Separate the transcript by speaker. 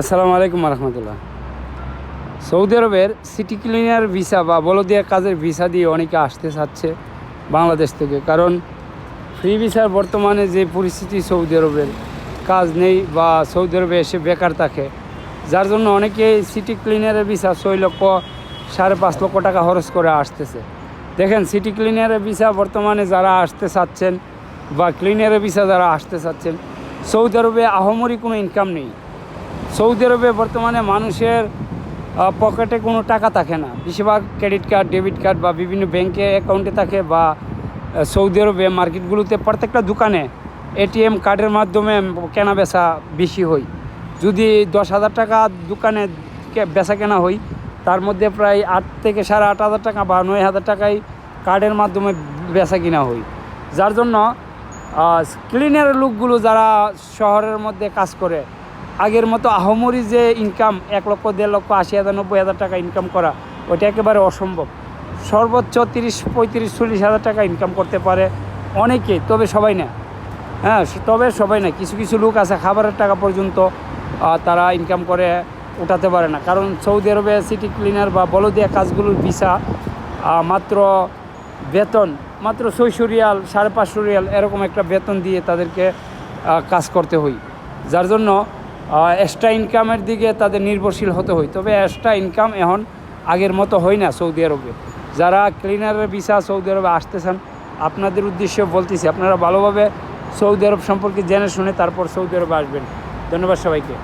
Speaker 1: আসসালামু আলাইকুম রহমতুল্লাহ সৌদি আরবের সিটি ক্লিনার ভিসা বা বলদিয়া কাজের ভিসা দিয়ে অনেকে আসতে চাচ্ছে বাংলাদেশ থেকে। কারণ ফ্রি ভিসার বর্তমানে যে পরিস্থিতি সৌদি আরবের কাজ নেই বা সৌদি আরবে এসে বেকার থাকে, যার জন্য অনেকে সিটি ক্লিনারের ভিসা ছয় লক্ষ, সাড়ে পাঁচ লক্ষ টাকা খরচ করে আসতেছে। দেখেন, সিটি ক্লিনারের ভিসা বর্তমানে যারা আসতে চাচ্ছেন বা ক্লিনারের ভিসা যারা আসতে চাচ্ছেন, সৌদি আরবে আহমরি কোনো ইনকাম নেই। সৌদি আরবে বর্তমানে মানুষের পকেটে কোনো টাকা থাকে না। বেশিরভাগ ক্রেডিট কার্ড ডেবিট কার্ড বা বিভিন্ন ব্যাংকে অ্যাকাউন্টে থাকে বা সৌদি আরবে মার্কেটগুলোতে প্রত্যেকটা দোকানে এটিএম কার্ডের মাধ্যমে কেনা বেচা বেশি হয়। যদি দশ হাজার টাকা দোকানে বেচা কেনা হয়, তার মধ্যে প্রায় আট থেকে সাড়ে আট হাজার টাকা বা নয় হাজার টাকায় কার্ডের মাধ্যমে বেচা কিনা হয়। যার জন্য ক্লিনার লোকগুলো যারা শহরের মধ্যে কাজ করে আগের মতো আহমরি যে ইনকাম এক লক্ষ, দেড় লক্ষ, আশি হাজার, নব্বই হাজার টাকা ইনকাম করা ওটা একেবারে অসম্ভব। সর্বোচ্চ তিরিশ, পঁয়ত্রিশ, চল্লিশ হাজার টাকা ইনকাম করতে পারে অনেকে, তবে সবাই না। হ্যাঁ তবে সবাই না, কিছু কিছু লোক আছে খাবারের টাকা পর্যন্ত তারা ইনকাম করে, উঠাতে পারে না। কারণ সৌদি আরবে সিটি ক্লিনার বা বলদিয়া কাজগুলোর ভিসা মাত্র বেতন, মাত্র ছয়শো রিয়াল, সাড়ে পাঁচশো রিয়াল, এরকম একটা বেতন দিয়ে তাদেরকে কাজ করতে হই যার জন্য এক্সট্রা ইনকামের দিকে তাদের নির্ভরশীল হতে হয়। তবে এক্সট্রা ইনকাম এখন আগের মতো হয় না সৌদি আরবে। যারা ক্লিনারের ভিসা সৌদি আরবে আসতে চান, আপনাদের উদ্দেশ্যে বলতেছি, আপনারা ভালোভাবে সৌদি আরব সম্পর্কে জেনে শুনে তারপর সৌদি আরবে আসবেন। ধন্যবাদ সবাইকে।